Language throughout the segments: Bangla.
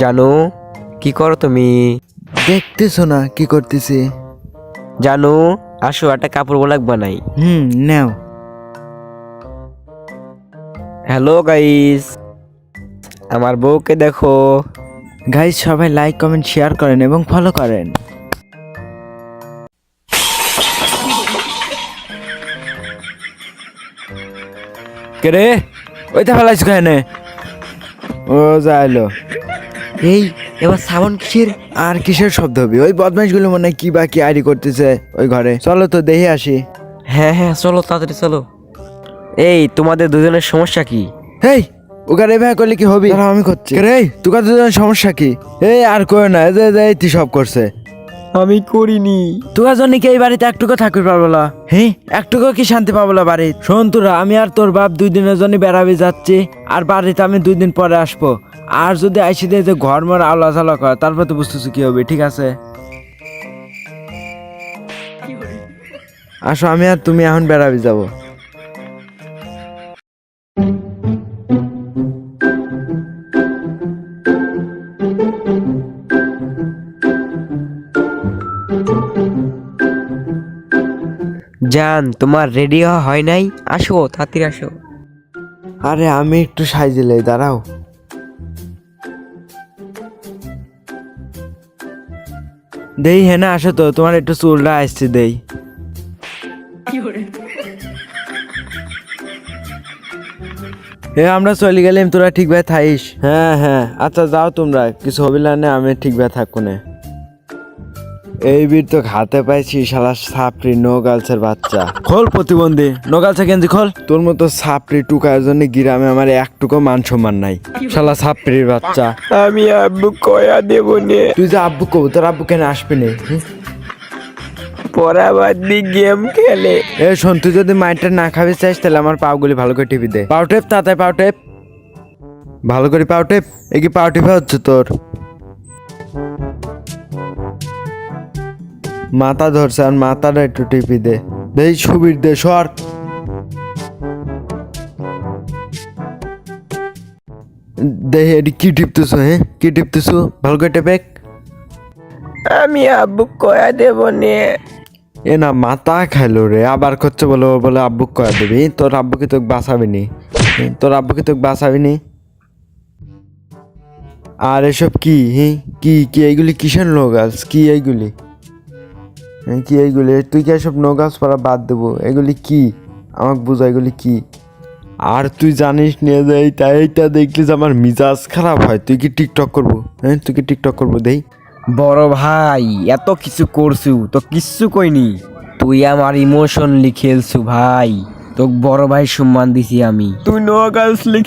জানো কি করো তুমি? দেখতেছো না কি করতেছি? জানো আসো একটা কাপড় গোলাক বানাই হুম নাও। হ্যালো গাইস আমার বউকে দেখো। গাইস সবাই লাইক কমেন্ট শেয়ার করেন এবং ফলো করেন। কে রে? ওইটা ফেলাইছ কেনে? ও যাইলো এই এবার সাবন কিসের? আর কিসের শব্দ হবে? ওই বদমাইশগুলো মনে হয় কি বা কি আইডি করতেছে ওই ঘরে। চলো তো দেখে আসি। হ্যাঁ হ্যাঁ চলো তাড়াতাড়ি চলো। এই তোমাদের দুজনের সমস্যা কি? হেই ওখানে ভাই করলে কি হবি? আমি করছি। রে তোকার দুজনের সমস্যা কি? এই আর কই না যে এই তুই সব করছে। আমি করিনি। তোরা জন্য কি এই বাড়িতে একটুকু থাকতে পারব না হ্যাঁ একটুকু কি শান্তি পাবো না বাড়ি শোন তোরা আমি আর তোর বাপ দুই দিনের জন্য বেড়াবে যাচ্ছি আর বাড়িতে আমি দুই দিন পরে আসব। আর যদি আইসি দিয়ে যে ঘর মর আওলা ঝালা করে তারপর তো বুঝতেছি কি হবে ঠিক আছে? আসো আমি আর তুমি এখন বেড়াবে যাব। জান তোমার রেডি হওয়া হয় নাই? আসো তাড়াতাড়ি আসো। আরে আমি একটু সাইজেলে দাঁড়াও। দেই হ্যাঁ না আসো তো তোমার একটু চুলটা আসছে দেই। এ আমরা চলে গেলাম তোরা ঠিক ভাবে থাইস হ্যাঁ হ্যাঁ। আচ্ছা যাও তোমরা কিছু হবি না আমি ঠিক ভাবে থাকব না এই বীর তো ঘাতে পাইছি শালা সাপড়ি নো গার্লসের বাচ্চা। খোল প্রতিবন্ধী নো গার্লসের গেঞ্জি খোল। তোর মতো সাপড়ি টুকার জন্য গ্রামে আমার একটুকু মান সম্মান নাই। শালা সাপড়ির বাচ্চা। আমি আব্বু কয়া দেব নে। তুই যে আব্বু কব তোর আব্বু কেন আসবে না? পরাবাদ গেম খেলে। এ শোন তুই যদি মাইন্ডটা না খাবি চাইস তাহলে আমার পাওগুলি ভালো করে টিপি দে। পাও টেপ তাতে পাও টেপ ভালো করে পাও টেপ এ কি পাও টিপা হচ্ছে তোর? মাথা ধরছে আর মাথাটা একটু টিপি দে। দেই সুবির দে সর। দেখ এটি কি টিপতেছো হ্যাঁ? কি টিপতেছো? ভালো করে টেপেক আমি আব্বু কয়া দেব নে। এ না মাথা খাইলো রে। আবার করছে বলে বলে আব্বু কয়া দিবি। তোর আব্বু কি তোকে বাঁচাবি নি। তোর আব্বু কি তোকে বাঁচাবি নি। আর এসব কি? হি কি কি এইগুলি কিসের গার্লস কি এইগুলি? কি এইগুলি? তুই কি এসব নো গার্লস পড়া বাদ দেবো? এগুলি কি? আমাকে বুঝা এগুলি কি? আর তুই জানিস নিয়ে যে এইটা এইটা দেখলি যে আমার মিজাজ খারাপ হয়। তুই কি টিকটক করব? হ্যাঁ তুই কি টিকটক করব? দেই। বড় ভাই এত কিছু করছু তো কিচ্ছু কইনি। তুই আমার ইমোশন খেলছু ভাই। তোকে বড় ভাই সম্মান দিছি আমি। তুই নো গার্লসলি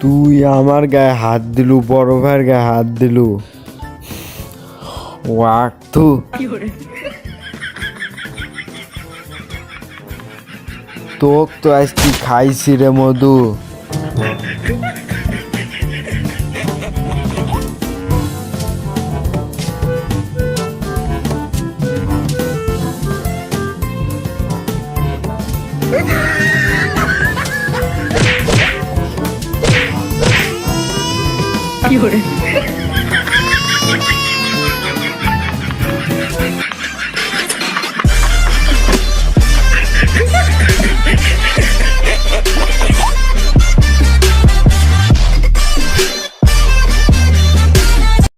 তুই আমার গায়ে হাত দিলু বড় ভাইয়ের গায়ে হাত দিলু। ওয়াক থু তোক তো আজ কি খাইছি রে মধু। Yeah. কি করে?